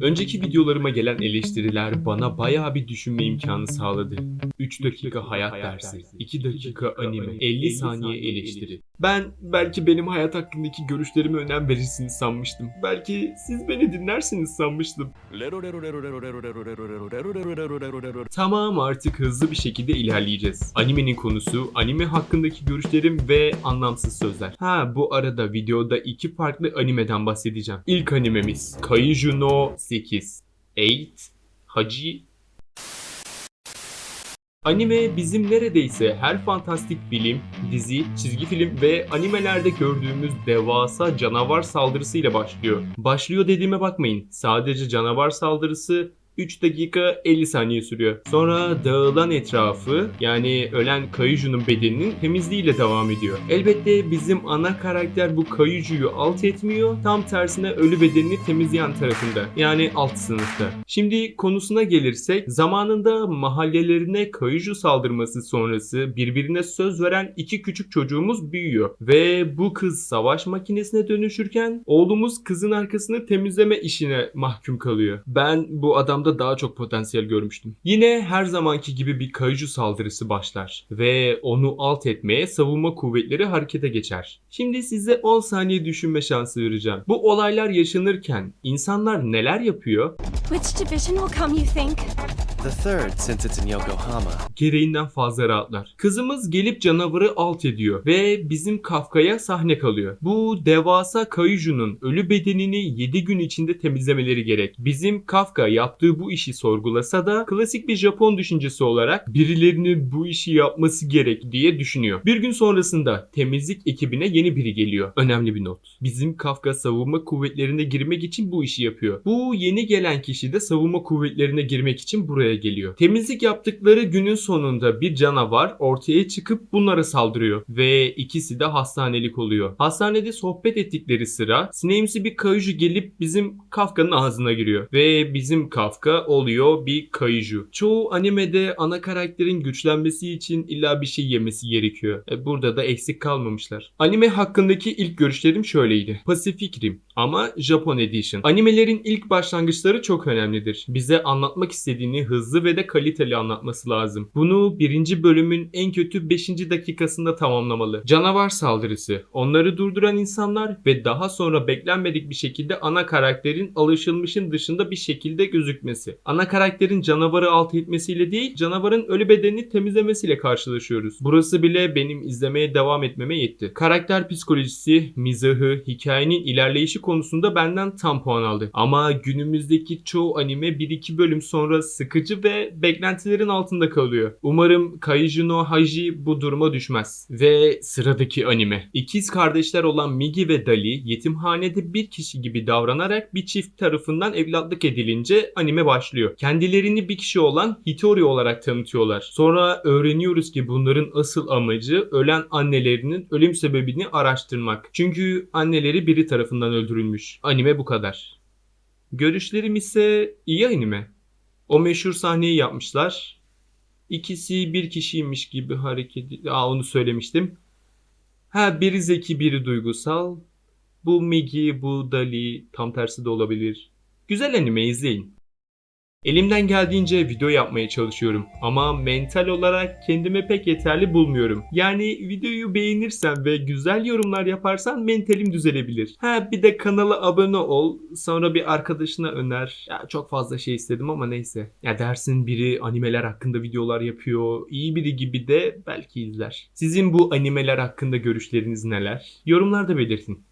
Önceki videolarıma gelen eleştiriler bana bayağı bir düşünme imkanı sağladı. 3 dakika hayat dersi, 2 dakika anime, 50 saniye eleştiri. Ben belki benim hayat hakkındaki görüşlerime önem verirsiniz sanmıştım. Belki siz beni dinlersiniz sanmıştım. Tamam artık hızlı bir şekilde ilerleyeceğiz. Animenin konusu, anime hakkındaki görüşlerim ve anlamsız sözler. Ha bu arada videoda iki farklı animeden bahsedeceğim. İlk animemiz Kaiju no 8. 8 Haji Anime bizim neredeyse her fantastik bilim, dizi, çizgi film ve animelerde gördüğümüz devasa canavar saldırısıyla başlıyor. Başlıyor dediğime bakmayın. Sadece canavar saldırısı 3 dakika 50 saniye sürüyor. Sonra dağılan etrafı yani ölen Kayuju'nun bedeninin temizliğiyle devam ediyor. Elbette bizim ana karakter bu Kayuju'yu alt etmiyor. Tam tersine ölü bedenini temizleyen tarafında. Yani alt sınıfta. Şimdi konusuna gelirsek zamanında mahallelerine Kayuju saldırması sonrası birbirine söz veren iki küçük çocuğumuz büyüyor. Ve bu kız savaş makinesine dönüşürken oğlumuz kızın arkasını temizleme işine mahkum kalıyor. Ben bu adamda daha çok potansiyel görmüştüm. Yine her zamanki gibi bir Kaiju saldırısı başlar ve onu alt etmeye savunma kuvvetleri harekete geçer. Şimdi size 10 saniye düşünme şansı vereceğim. Bu olaylar yaşanırken insanlar neler yapıyor? Which division will come, you think? The third, since it's in Yokohama. gereğinden fazla rahatlar. Kızımız gelip canavarı alt ediyor ve bizim Kafka'ya sahne kalıyor. Bu devasa Kayuju'nun ölü bedenini 7 gün içinde temizlemeleri gerek. Bizim Kafka yaptığı bu işi sorgulasa da klasik bir Japon düşüncesi olarak birilerinin bu işi yapması gerek diye düşünüyor. Bir gün sonrasında temizlik ekibine yeni biri geliyor. Önemli bir not. Bizim Kafka savunma kuvvetlerine girmek için bu işi yapıyor. Bu yeni gelen kişi de savunma kuvvetlerine girmek için buraya geliyor. Temizlik yaptıkları günün sonunda bir canavar ortaya çıkıp bunlara saldırıyor ve ikisi de hastanelik oluyor. Hastanede sohbet ettikleri sıra sineğimsi bir kayucu gelip bizim Kafka'nın ağzına giriyor ve bizim Kafka oluyor bir kayucu. Çoğu animede ana karakterin güçlenmesi için illa bir şey yemesi gerekiyor. E, burada da eksik kalmamışlar. Anime hakkındaki ilk görüşlerim şöyleydi. Pacific Rim ama Japon Edition. Animelerin ilk başlangıçları çok önemlidir. Bize anlatmak istediğini hızlı ve de kaliteli anlatması lazım. Bunu birinci bölümün en kötü 5. dakikasında tamamlamalı. Canavar saldırısı, onları durduran insanlar ve daha sonra beklenmedik bir şekilde ana karakterin alışılmışın dışında bir şekilde gözükmesi. Ana karakterin canavarı alt etmesiyle değil, canavarın ölü bedenini temizlemesiyle karşılaşıyoruz. Burası bile benim izlemeye devam etmeme yetti. Karakter psikolojisi, mizahı, hikayenin ilerleyişi konusunda benden tam puan aldı. Ama günümüzdeki çoğu anime 1-2 bölüm sonra sıkıcı ve beklentilerin altında kalıyor. Umarım Kaiju no Haji bu duruma düşmez. Ve sıradaki anime. İkiz kardeşler olan Migi ve Dali yetimhanede bir kişi gibi davranarak bir çift tarafından evlatlık edilince anime başlıyor. Kendilerini bir kişi olan Hitori olarak tanıtıyorlar. Sonra öğreniyoruz ki bunların asıl amacı ölen annelerinin ölüm sebebini araştırmak. Çünkü anneleri biri tarafından öldürülmüş. Anime bu kadar. Görüşlerim ise iyi anime. O meşhur sahneyi yapmışlar. İkisi bir kişiymiş gibi hareket... Aa onu söylemiştim. Ha biri zeki biri duygusal. Bu Migi, bu Dali tam tersi de olabilir. Güzel anime izleyin. Elimden geldiğince video yapmaya çalışıyorum ama mental olarak kendimi pek yeterli bulmuyorum. Yani videoyu beğenirsen ve güzel yorumlar yaparsan mentalim düzelebilir. Ha bir de kanala abone ol, sonra bir arkadaşına öner. Ya çok fazla şey istedim ama neyse. Ya dersin biri animeler hakkında videolar yapıyor, iyi biri gibi de belki izler. Sizin bu animeler hakkında görüşleriniz neler? Yorumlarda belirtin.